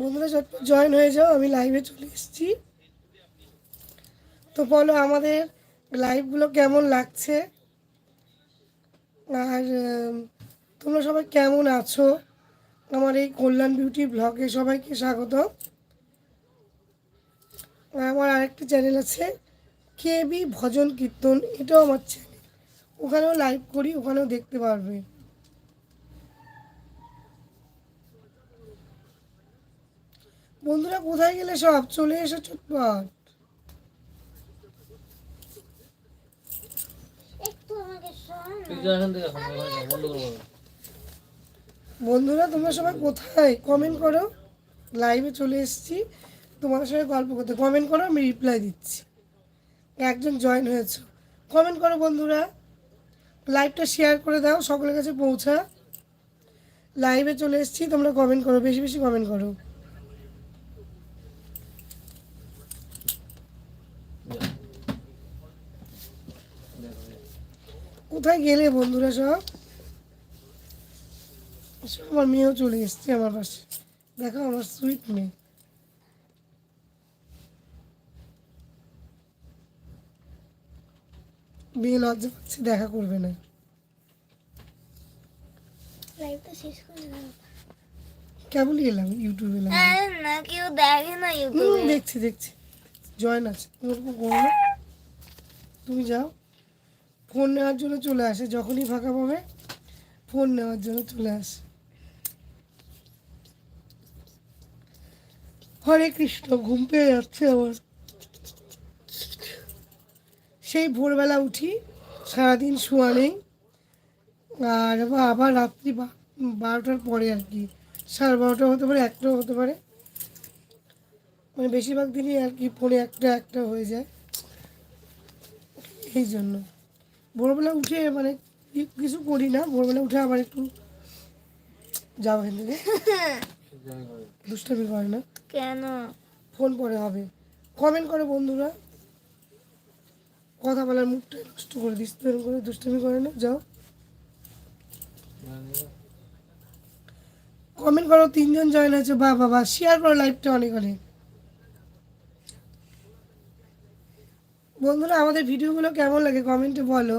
বন্ধুরা চটপট জয়েন হয়ে যাও, আমি লাইভে চলে এসেছি। তো বলো, আমাদের লাইভগুলো কেমন লাগছে? আর তোমরা সবাই কেমন আছো? আমার এই কল্যাণ বিউটি ব্লগে সবাইকে স্বাগত আমার আরেকটা চ্যানেল আছে কেবি ভজন কীর্তন, এটাও আমার চ্যানেল ওখানেও লাইভ করি, ওখানেও দেখতে পারবে। বন্ধুরা কোথায় গেলে সব? চলে এসো চটপট। বন্ধুরা তোমরা সবাই কোথায়? কমেন্ট করো। লাইভে চলে এসেছি। তোমাদের সঙ্গে গল্প করতে। কমেন্ট করো আমি রিপ্লাই দিচ্ছি। একজন জয়েন হয়েছে। কমেন্ট করো বন্ধুরা। লাইভটা শেয়ার করে দাও সকলের কাছে পৌঁছা। লাইভে চলে এসেছি তোমরা কমেন্ট করো বেশি বেশি কমেন্ট করো। কোথায় গেলে বন্ধুরা সব? আমার মেয়েও চলে এসছে আমার পাশে। দেখো আমার সুইট মেয়ে। মেয়ে লজ্জা পাচ্ছে দেখা করবে না। লাইভটা শেষ করে দাও এলাম ইউটিউবে এলাম না কেউ দেখে না ইউটিউবে দেখছি দেখছি। জয়েন আছে। ওরকম করো না। তুমি যাও। ফোন নেওয়ার জন্য চলে আসে, যখনই ফাঁকা পাবে, ফোন নেওয়ার জন্য চলে আসে। হরে কৃষ্ণ, ঘুম পেয়ে যাচ্ছে আমার। সেই ভোরবেলা উঠি, সারাদিন শোয়া নেই। আর আবার রাত্রি বারোটার পরে আর কি, সাড়ে বারোটা হতে পারে, একটাও হতে পারে। মানে বেশিরভাগ দিনই আর কি, ফোনে একটা একটা হয়ে যায়। এই জন্য। ভোরবেলা উঠে মানে কিছু করি না ভোরবেলা উঠে আবার একটু যাব এখান থেকে দুষ্টামি করে না। কেন? ফোন পরে হবে কমেন্ট করে বন্ধুরা। কথা বলার মুখটা নষ্ট করে দিস করে দুষ্টামি করে না যাও। কমেন্ট করো তিনজন জয়েন আছে বা বাবা শেয়ার করো লাইভটা অনেক অনেক। বন্ধুরা, আমাদের ভিডিওগুলো কেমন লাগে কমেন্টে বলো।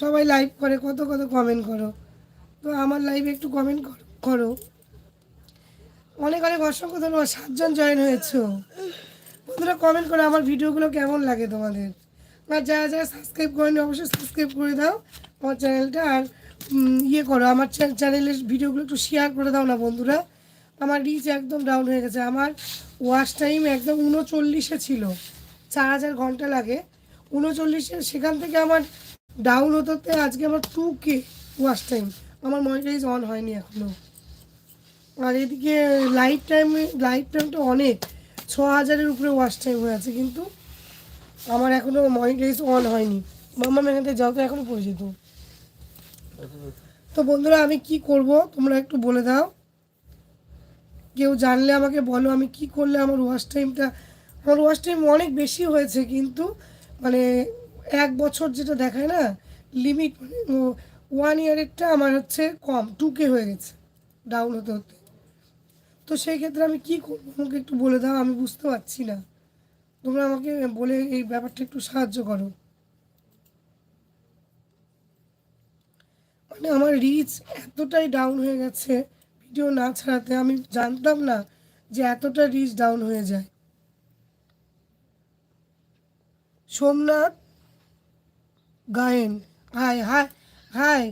সবাই লাইভ করে, কত কত কমেন্ট করো। তো আমার লাইভে একটু কমেন্ট করো অনেক অনেক অসংখ্য ধন্যবাদ, সাতজন জয়েন হয়েছো। বন্ধুরা কমেন্ট করো আমার ভিডিওগুলো কেমন লাগে তোমাদের? আর যারা যারা সাবস্ক্রাইব করেনি, অবশ্যই সাবস্ক্রাইব করে দাও আমার চ্যানেলটা আর ইয়ে করো, আমার চ্যানেলের ভিডিওগুলো একটু শেয়ার করে দাও না বন্ধুরা। আমার রিচ একদম ডাউন হয়ে গেছে। আমার ওয়াচ টাইম একদম উনচল্লিশে ছিল। চার হাজার ঘণ্টা লাগে। উনচল্লিশে সেখান থেকে আমার ডাউন হতে হতে আজকে আমার টু কে ওয়াশ টাইম আমার মনিটাইজ অন হয়নি এখনও আর এদিকে লাইফ টাইম লাইফ টাইমটা অনেক ছ হাজারের উপরে ওয়াশ টাইম হয়ে আছে কিন্তু আমার এখনও মনিটাইজ অন হয়নি। মাম্মা মেঘাতে যাও তো এখনও পরিচিত তো বন্ধুরা আমি কি করব তোমরা একটু বলে দাও। কেউ জানলে আমাকে বলো, আমি কি করলে আমার ওয়াশ টাইমটা আমার ওয়াশ টাইম অনেক বেশি হয়েছে কিন্তু মানে এক বছর যেটা দেখায় না লিমিট ওয়ান ইয়ারেরটা আমার হচ্ছে কম টু কে হয়ে গেছে ডাউন হতে হতে। তো সেই ক্ষেত্রে আমি কি করব, আমাকে একটু বলে দাও, আমি বুঝতে পারছি না। তোমরা আমাকে বলে এই ব্যাপারটা একটু সাহায্য করো। মানে আমার রিচ এতটাই ডাউন হয়ে গেছে ভিডিও না ছাড়াতে আমি জানতাম না যে এতটা রিচ ডাউন হয়ে যায়। Somnath Gayen, hi hi hi.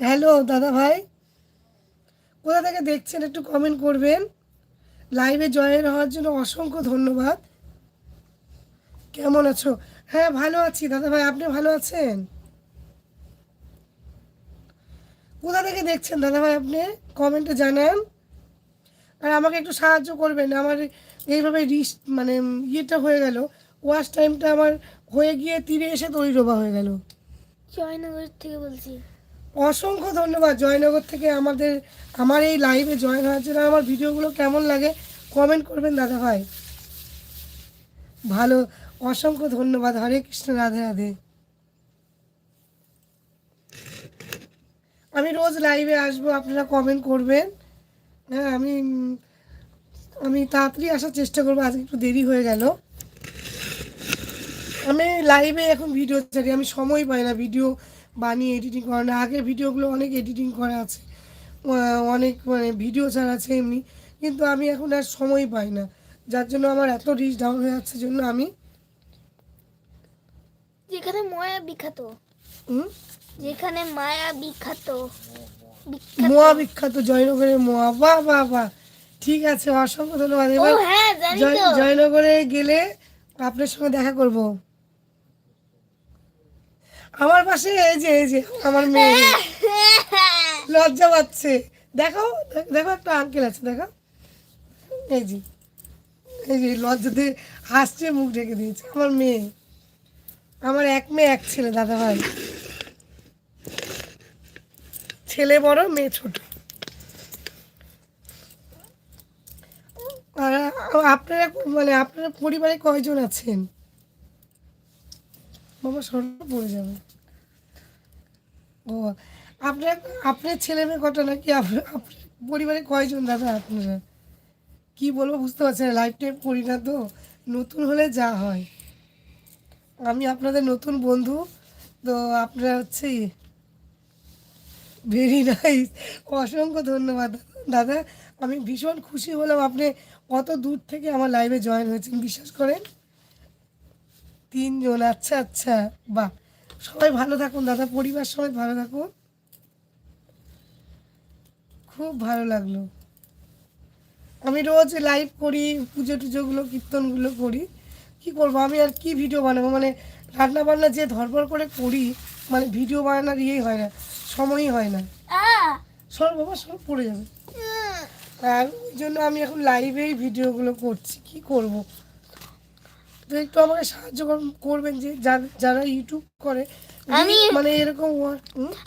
Hello দাদা ভাই। কোথা থেকে দেখছেন একটু কমেন্ট করবেন। লাইভে জয়েন হওয়ার জন্য অসংখ্য ধন্যবাদ। কেমন আছো? হ্যাঁ ভালো আছি। দাদা ভাই, আপনি ভালো আছেন? কোথা থেকে দেখছেন দাদা ভাই আপনি কমেন্টে জানান। আর আমাকে একটু সাহায্য করবেন। আমার এইভাবে রিস মানে ইয়েটা হয়ে গেল। ওয়াশ টাইমটা আমার হয়ে গিয়ে তীরে এসে তৈরবা হয়ে গেল। জয়নগর থেকে বলছি। অসংখ্য ধন্যবাদ জয়নগর থেকে আমাদের আমার এই লাইভে জয়েন হওয়ার জন্য। আমার ভিডিওগুলো কেমন লাগে কমেন্ট করবেন দাদা ভাই ভালো অসংখ্য ধন্যবাদ। হরে কৃষ্ণ রাধে রাধে। আমি রোজ লাইভে আসব আপনারা কমেন্ট করবেন। হ্যাঁ আমি আমি তাড়াতাড়ি আসার চেষ্টা করব আজকে একটু দেরি হয়ে গেল। আমি লাইভে এখন ভিডিও ছাড়ি আমি সময় পাই না ভিডিও বানিয়ে এডিটিং করা না আগে ভিডিওগুলো অনেক এডিটিং করা আছে। অনেক মানে ভিডিও ছাড়া আছে এমনি। কিন্তু আমি এখন আর সময় পাই না। যার জন্য আমার এত রিচ ডাউন হয়ে যাচ্ছে জন্য আমি যেখানে মায়া বিখ্যাত। হুম, যেখানে মায়া বিখ্যাত। মোয়া বিখ্যাত জয়নগরের মোয়া বাহ বাহ বাহ। ঠিক আছে অসংখ্য ধন্যবাদ। এবার হ্যাঁ জয়নগরে গেলে আপনার সঙ্গে দেখা করব। আমার পাশে এই যে এই যে আমার মেয়ে। লজ্জা পাচ্ছে। দেখো দেখো একটা আঙ্কেল আছে দেখো এই যে এই যে লজ্জাতে হাসছে মুখ ঢেকে দিয়েছে। আমার মেয়ে। আমার এক মেয়ে এক ছেলে দাদা ভাই ছেলে বড়, মেয়ে ছোট। আপনারা মানে আপনারা পরিবারে কয়জন আছেন? বাবা সরকার পড়ে যাবে। ও, আপনার আপনার ছেলে মেয়ে কটা নাকি? পরিবারে কয়জন দাদা আপনারা? কি বলব বুঝতে পারছেন লাইফ টাইম করি না তো। নতুন হলে যা হয়। আমি আপনাদের নতুন বন্ধু, তো আপনারা হচ্ছে ভেরি নাইস অসংখ্য ধন্যবাদ। দাদা, আমি ভীষণ খুশি হলাম আপনি কত দূর থেকে আমার লাইভে জয়েন হয়েছেন, বিশ্বাস করেন? তিনজন আচ্ছা আচ্ছা। বাহ। সবাই ভালো থাকুন, দাদা। পরিবার সবাই ভালো থাকুন। খুব ভালো লাগল। আমি রোজ লাইভ করি, পুজো টুজোগুলো, কীর্তনগুলো করি। কি করব? আমি আর কি ভিডিও বানাবো? মানে রান্না বান্না যে ধরপড় করে করি মানে ভিডিও বানানোর ইয়েই হয় না। সময়ই হয় না। সর বাবা সর পড়ে যাবে। আর ওই জন্য আমি এখন লাইভেই ভিডিওগুলো করছি। কি করব? তো একটু আমাকে সাহায্য করবেন যে যারা- ইউটিউব করে আমি- মানে এরকম?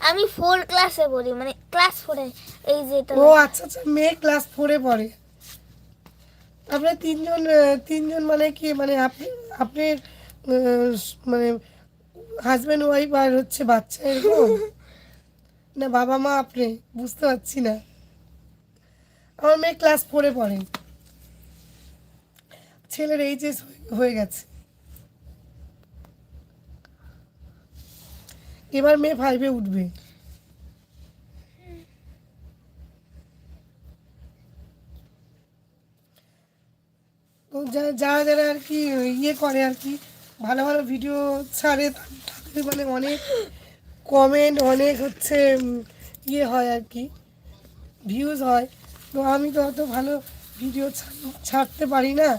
আমি ফোর ক্লাসে পড়ি মানে ক্লাস ফোরে এই যে ও আচ্ছা আচ্ছা মেয়ে ক্লাস ফোরে পড়ে। আপনার তিনজন তিনজন মানে কি মানে আপনি আপনার মানে হাজব্যান্ড ওয়াইফ আর হচ্ছে বাচ্চা এরকম? না, বাবা মা আপনি, বুঝতে পারছি না। আমার মেয়ে ক্লাস ফোরে পড়ে। ছেলের এইচএস হয়ে গেছে। এবার মেয়ে ফাইভে উঠবে। যারা যারা আর কি ইয়ে করে আর কি, ভালো ভালো ভিডিও ছাড়ে, তাদের মানে অনেক কমেন্ট অনেক হচ্ছে ইয়ে হয় আর কি ভিউজ হয়। তো আমি তো অত ভালো ভিডিও ছাড়তে পারি না।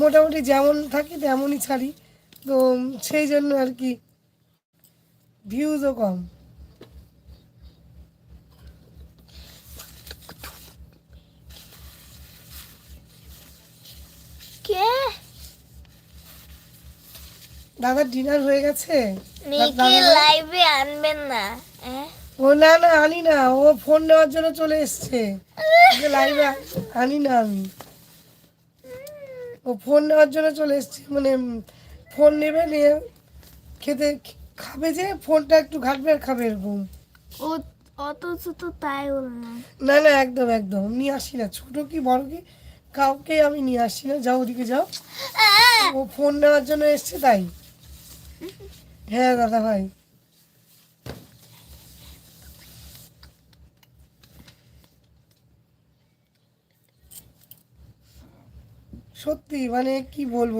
মোটামুটি যেমন থাকি তেমনই ছাড়ি। তো সেই জন্য আর কি ভিউজও কম কে দাদার ডিনার হয়ে গেছে? মেয়েকে লাইভে আনবেন না হ্যাঁ? ও না না আনি না ও ফোন নেওয়ার জন্য চলে এসছে। লাইভে আনি না আমি। ও ফোন নেওয়ার জন্য চলে এসছে মানে ফোন নেবে নিয়ে খেতে খাবে যে ফোনটা একটু ঘাটবে আর খাবে এরকম। ও অথচ তো তাই বললাম না। না একদম একদম নিয়ে আসি না। ছোট কি বড় কি কাউকে আমি নিয়ে আসি না যাও ওদিকে যাও। ও ফোন নেওয়ার জন্য এসছে তাই। হ্যাঁ দাদা ভাই। সত্যি মানে কি বলব?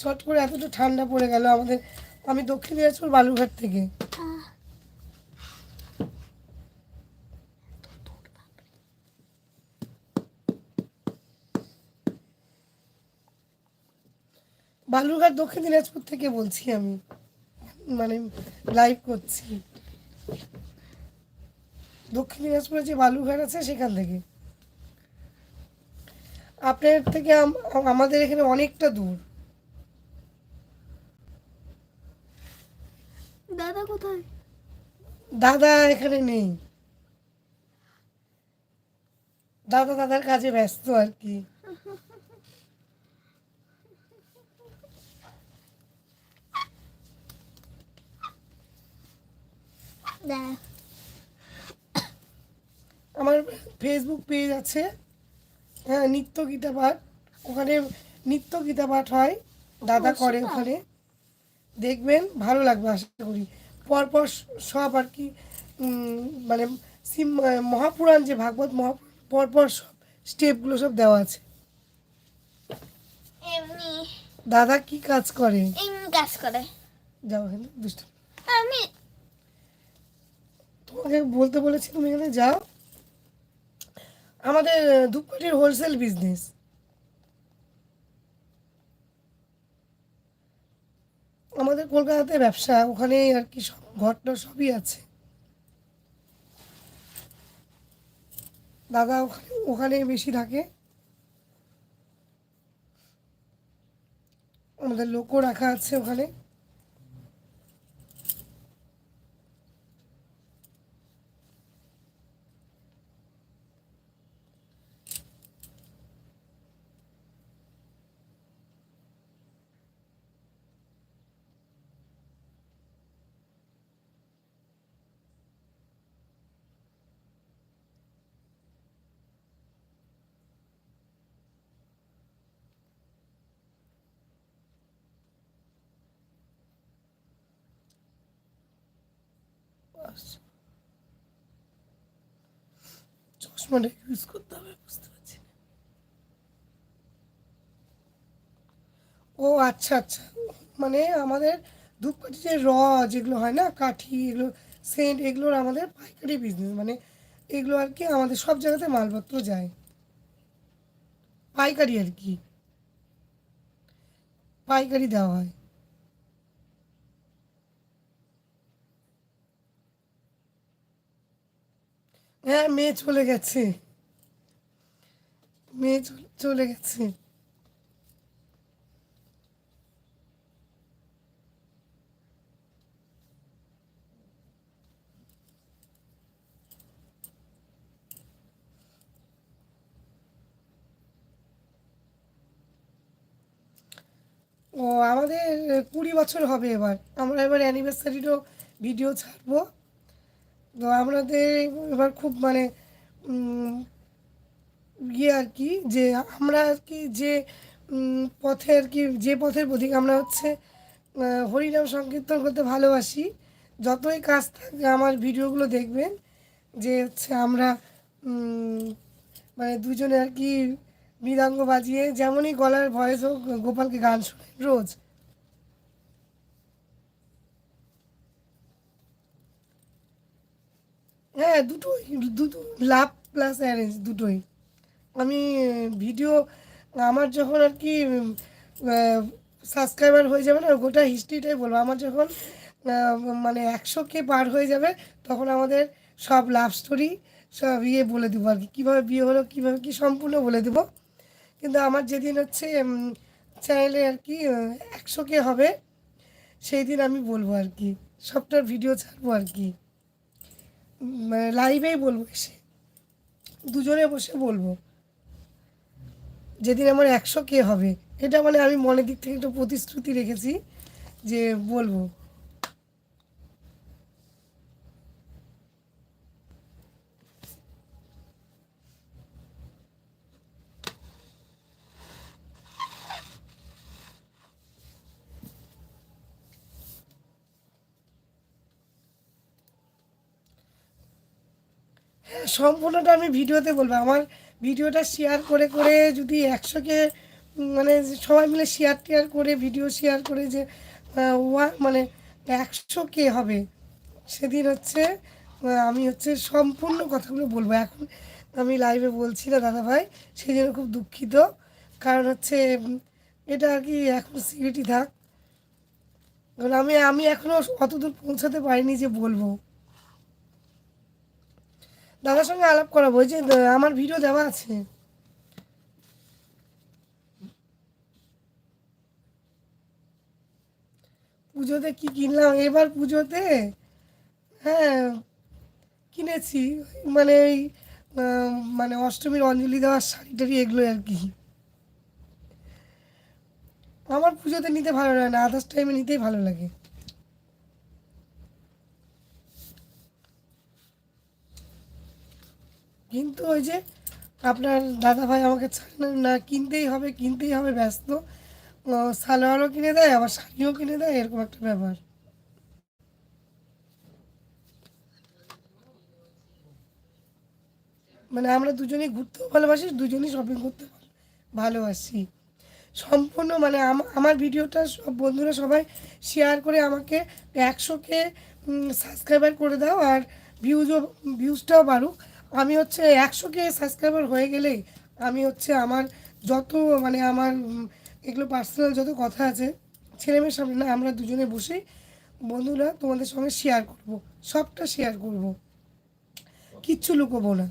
চট করে এতটা ঠান্ডা পড়ে গেল আমাদের। আমি দক্ষিণ দিনাজপুর বালুরঘাট থেকে। বালুরঘাট দক্ষিণ দিনাজপুর থেকে বলছি আমি। মানে লাইভ করছি। দক্ষিণ দিনাজপুরে যে বালুঘাট আছে সেখান থেকে। আপনার থেকে আমাদের এখানে অনেকটা দূর। দাদা কোথায়? দাদা এখানে নেই। দাদা দাদার কাজে ব্যস্ত আর কি। দাদা ফেসবুক পেজ আছে। হ্যাঁ নিত্য গীতা পাঠ। ওখানে নিত্য গীতা পাঠ হয়। দাদা করে ওখানে। দেখবেন ভালো লাগবে আশা করি। পরপর সব আর কি মানে সিম মহাপুরাণ যে ভাগবত মহাপুরাণ পরপর সব স্টেপগুলো সব দেওয়া আছে। দাদা কি কাজ করে? কাজ করে। যাও দুষ্ট। আমি তোমাকে বলতে বলেছি তুমি এখানে, যাও। আমাদের ধূপকাঠির হোলসেল বিজনেস আমাদের কলকাতাতে ব্যবসা ওখানে আর কি সব, ঘরটা সবই আছে। দাদা ওখানে ওখানে বেশি থাকে। আমাদের লোকও রাখা আছে ওখানে। চশমাটা ইউজ করতে হবে, বুঝতে পারছি না। ও আচ্ছা আচ্ছা। মানে আমাদের ধূপকাঠি যে র যেগুলো হয় না, কাঠি এগুলো, সেন্ট, এগুলোর আমাদের পাইকারি বিজনেস মানে এগুলো আর কি আমাদের সব জায়গাতে মালপত্র যায়। পাইকারি আর কি। পাইকারি দেওয়া হয়। হ্যাঁ মেয়ে চলে গেছে। মেয়ে চলে- গেছে। ও, আমাদের কুড়ি বছর হবে এবার। আমরা এবার অ্যানিভার্সারিরও ভিডিও ছাড়বো। তো আমাদের এবার খুব মানে ইয়ে আর কি, যে আমরা আর কি যে পথে আর কি, যে পথের প্রতীক আমরা হচ্ছে হরিনাম সংকীর্তন করতে ভালোবাসি। যতই কাজ থাকে আমার ভিডিওগুলো দেখবেন, যে হচ্ছে আমরা মানে দুজনে আর কি মৃদাঙ্গ বাজিয়ে যেমনই গলার ভয়েস হোক, গোপালকে গান শোনাই রোজ। হ্যাঁ দুটোই দুটো লাভ প্লাস অ্যারেঞ্জ দুটোই আমি ভিডিও আমার যখন আর কি সাবস্ক্রাইবার হয়ে যাবে না, গোটা হিস্ট্রিটাই বলব। আমার যখন মানে একশো কে পার হয়ে যাবে, তখন আমাদের সব লাভ স্টোরি সব ইয়ে বলে দেবো আর কি। কীভাবে বিয়ে হলো, কীভাবে কি সম্পূর্ণ বলে দেবো। কিন্তু আমার যেদিন হচ্ছে চ্যানেলে আর কি একশো কে হবে সেই দিন আমি বলব আর কি। সবটার ভিডিও ছাড়বো আর কি। মানে লাইভেই বলব এসে। দুজনে বসে বলব। যেদিন আমার একশো কে হবে, এটা মানে আমি মনের দিক থেকে একটু প্রতিশ্রুতি রেখেছি যে বলব। সম্পূর্ণটা আমি ভিডিওতে বলব। আমার ভিডিওটা শেয়ার করে করে যদি একশোকে মানে সবাই মিলে শেয়ার টেয়ার করে ভিডিও শেয়ার করে যে ওয়া মানে একশো কে হবে, সেদিন হচ্ছে আমি হচ্ছে সম্পূর্ণ কথাগুলো বলব। এখন আমি লাইভে বলছি না দাদা ভাই সেই জন্য খুব দুঃখিত। কারণ হচ্ছে, এটা আর কি এখন সিকিউরিটি থাক। আমি আমি এখনও অতদূর পৌঁছাতে পারিনি যে বলব। দাদার সঙ্গে আলাপ করাবো আহ, আমার ভিডিও দেওয়া আছে। পুজোতে কি কিনলাম? এবার পুজোতে হ্যাঁ কিনেছি। মানে ওই মানে অষ্টমীর অঞ্জলি দেওয়ার শাড়ি টাড়ি এগুলো আর কি। আমার পুজোতে নিতে ভালো লাগে না আদার্স টাইমে নিতেই ভালো লাগে। কিন্তু ওই যে আপনার দাদা ভাই আমাকে না, কিনতেই হবে কিনতেই হবে ব্যস্ত। সালোয়ারও কিনে দেয় আবার শাড়িও কিনে দেয় এরকম একটা ব্যাপার। মানে আমরা দুজনেই ঘুরতেও ভালোবাসি দুজনেই শপিং করতে ভালোবাসি। সম্পূর্ণ মানে আম- আমার ভিডিওটা সব বন্ধুরা সবাই শেয়ার করে আমাকে একশোকে সাবস্ক্রাইবার করে দাও আর ভিউজও ভিউজটাও বাড়ুক। আমি হচ্ছে একশো কে সাবস্ক্রাইবার হয়ে গেলেই আমি হচ্ছে আমার যত মানে আমার এগুলো পার্সোনাল যত কথা আছে, ছেলেমেয়ের সামনে না আমরা দুজনে বসেই বন্ধুরা তোমাদের সঙ্গে শেয়ার করব, সবটা শেয়ার করব। কিচ্ছু লুকোবো না।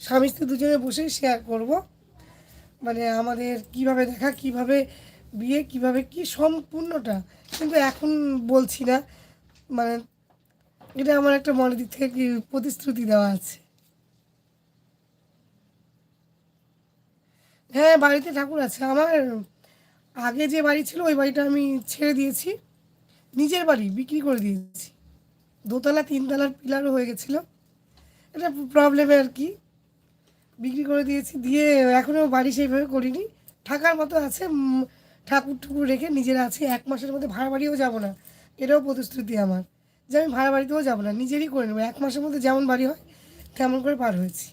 স্বামী স্ত্রী দুজনে বসেই শেয়ার করব। মানে আমাদের কীভাবে দেখা, কীভাবে বিয়ে, কীভাবে কি সম্পূর্ণটা। কিন্তু এখন বলছি না মানে এটা আমার একটা মনের দিক থেকে প্রতিশ্রুতি দেওয়া আছে। হ্যাঁ বাড়িতে ঠাকুর আছে। আমার আগে যে বাড়ি ছিল, ওই বাড়িটা আমি ছেড়ে দিয়েছি। নিজের বাড়ি বিক্রি করে দিয়েছি। দোতলা, তিনতলার পিলারও হয়ে গেছিল। এটা প্রবলেমে আর কি। বিক্রি করে দিয়েছি। দিয়ে এখনও বাড়ি সেইভাবে করিনি। থাকার মতো আছে ঠাকুর টুকুর রেখে নিজের আছে। এক মাসের মধ্যে ভাড়া বাড়িও যাব না। এটাও প্রতিশ্রুতি আমার যে আমি ভাড়া বাড়িতেও যাব না, নিজেরই করে নেব। এক মাসের মধ্যে যেমন বাড়ি হয়, তেমন করে পার হয়েছি।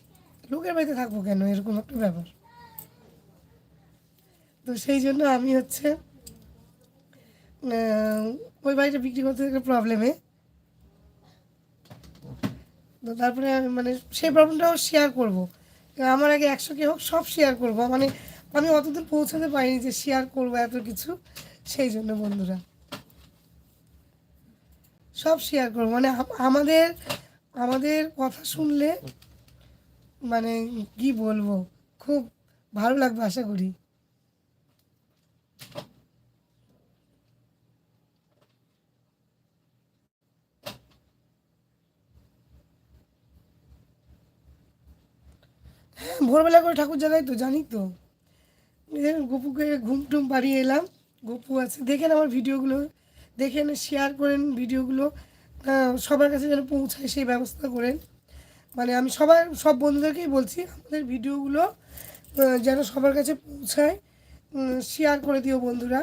লোকের বাড়িতে থাকব কেন? এরকম একটা ব্যাপার। তো সেই জন্য আমি হচ্ছে ওই বাড়িটা বিক্রি করতে একটা প্রবলেমে তো তারপরে আমি মানে সেই প্রবলেমটাও শেয়ার করব। আমার আগে একশো কে হোক, সব শেয়ার করব। মানে আমি অতদূর পৌঁছাতে পারিনি যে শেয়ার করব এত কিছু। সেই জন্য বন্ধুরা। সব শেয়ার করব। মানে আমাদের আমাদের কথা শুনলে মানে কি বলব? খুব ভালো লাগবে আশা করি। ভোরবেলা করে ঠাকুর জাগাই তো, জানি তো। গপুকে ঘুম টুম পাড়িয়ে এলাম। গপু আছে। দেখেন আমার ভিডিওগুলো। দেখেন শেয়ার করেন ভিডিওগুলো। সবার কাছে যেন পৌঁছায় সেই ব্যবস্থা করেন। মানে আমি সবার, সব বন্ধুদেরকেই বলছি, আমাদের ভিডিওগুলো যেন সবার কাছে পৌঁছায়। শেয়ার করে দিও বন্ধুরা।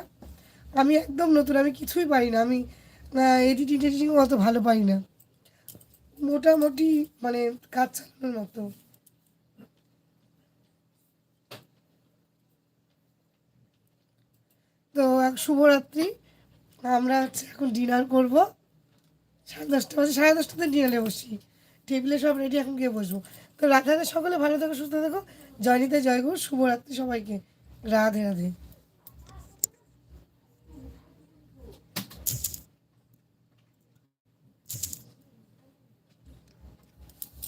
আমি একদম নতুন, আমি কিছুই পারি না। আমি এডিটিং টেডিটিং অত ভালো পারি না। মোটামুটি মানে কাজ চালানোর মতো। তো এক শুভরাত্রি। আমরা হচ্ছে এখন ডিনার করব। সাড়ে দশটা বাজে, সাড়ে দশটাতে ডিনারে বসি টেবিলে সব রেডি এখন গিয়ে বসবো। তো রাখা সকলে, ভালো থাকো, সুস্থ থাকো। জয়নিতে জয়গুর শুভরাত্রি সবাইকে। রাধে রাধে।